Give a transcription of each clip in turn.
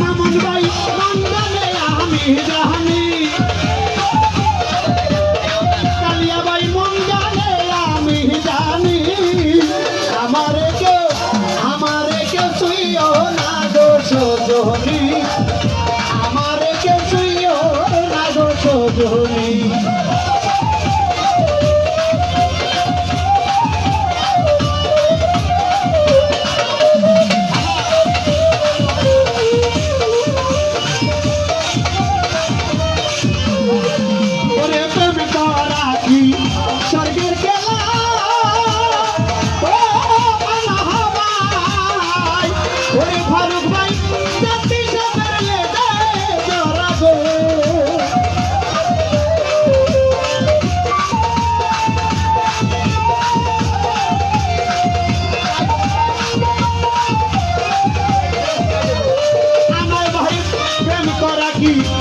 মামন ভাই মন আমি জানি। you.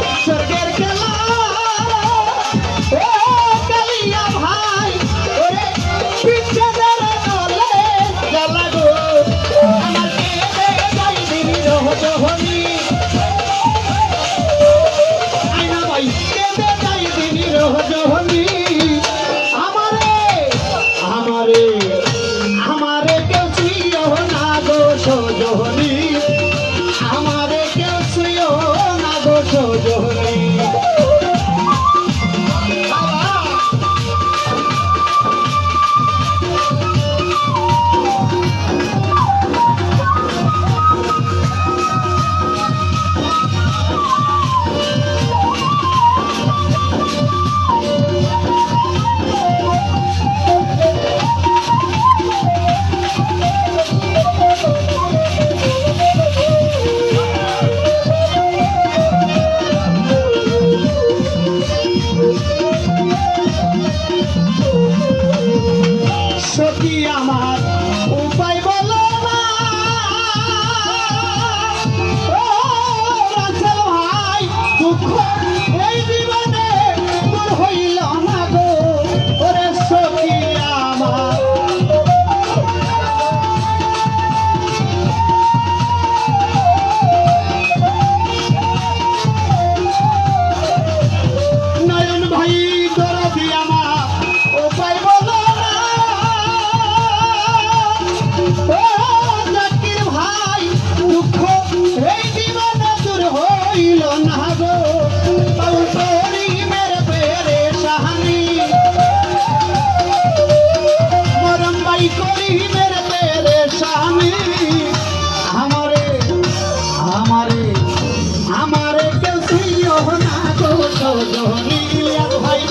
সজনিয়া ভাই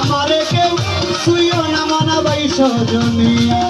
আমারে কেউ শুইও না মানা ভাই সজনিয়া।